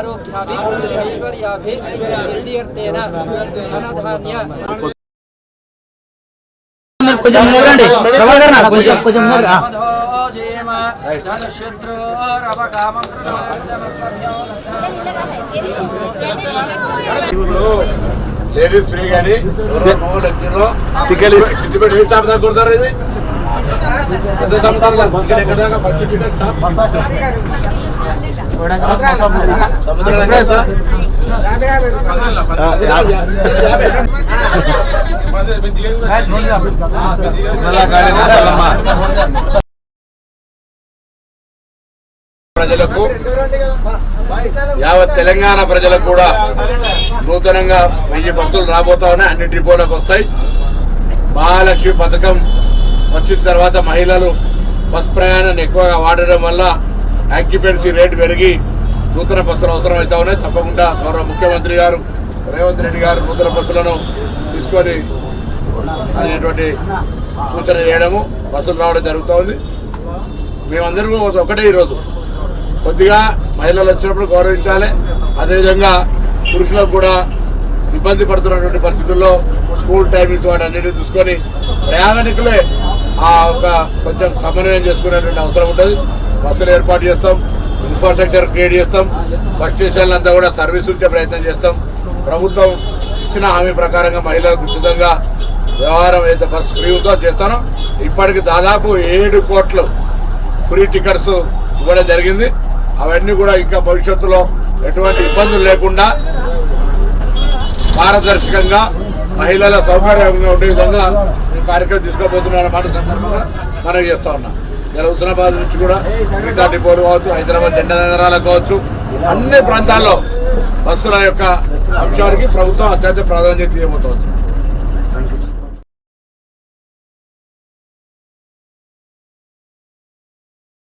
ఆరోగ్యాభి ధనధాన్య కొంచెం ముందుకు ప్రభాకర్ గారు కొంచెం కొంచెం ముందుకు లేడీస్ ఫ్రీ కానీ టికెట్ సిద్దిపేట ఏ స్టాప్ దాకా కొడతారు ఇది ఎంత సంవత్సరాలు ఎక్కడ దాకా? First ticket stop. ప్రజలకు యావత్ తెలంగాణ ప్రజలకు కూడా నూతనంగా వెయ్యి బస్సులు రాబోతా ఉన్నాయి. అన్ని డిపోలకు వస్తాయి. మహాలక్ష్మి పథకం వచ్చిన తర్వాత మహిళలు బస్ ప్రయాణాన్ని ఎక్కువగా వాడడం వల్ల ఆక్యుపెన్సీ రేటు పెరిగి నూతన బస్సులు అవసరం అవుతా ఉన్నాయి. తప్పకుండా గౌరవ ముఖ్యమంత్రి గారు రేవంత్ రెడ్డి గారు నూతన బస్సులను తీసుకొని అనేటువంటి సూచన చేయడము బస్సులు రావడం జరుగుతూ ఉంది మేమందరం ఒకటే ఈరోజు. కొద్దిగా మహిళలు వచ్చినప్పుడు గౌరవించాలి. అదేవిధంగా పురుషులకు కూడా ఇబ్బంది పడుతున్నటువంటి పరిస్థితుల్లో స్కూల్ టైమింగ్స్ వాటి అన్నిటిని చూసుకొని ప్రయాణికులే ఆ ఒక కొంచెం సమన్వయం చేసుకునేటువంటి అవసరం ఉంటుంది. బస్సులు ఏర్పాటు చేస్తాం ఇన్ఫ్రాస్ట్రక్చర్ క్రియేట్ చేస్తాం బస్ స్టేషన్లు అంతా కూడా సర్వీస్ ఉంచే ప్రయత్నం చేస్తాం. ప్రభుత్వం ఇచ్చిన హామీ ప్రకారంగా మహిళలకు ఉచితంగా వ్యవహారం అయితే బస్ ఫ్రీ ఉందో చేస్తాను. ఇప్పటికి దాదాపు ఏడు కోట్లు ఫ్రీ టికెట్స్ ఇవ్వడం జరిగింది. అవన్నీ కూడా ఇంకా భవిష్యత్తులో ఎటువంటి ఇబ్బందులు లేకుండా పారదర్శకంగా మహిళల సౌకర్యంగా ఉండే విధంగా ఈ కార్యక్రమం తీసుకోబోతున్న మాట సందర్భంగా మనం చేస్తా ఉన్నాం. ఇలా హుస్నాబాద్ నుంచి కూడా మిగతా డిపోలు కావచ్చు హైదరాబాద్ జెండా నగరాలకు కావచ్చు అన్ని ప్రాంతాల్లో బస్సుల యొక్క అంశానికి ప్రభుత్వం అత్యంత ప్రాధాన్యత ఇవ్వబోతోంది.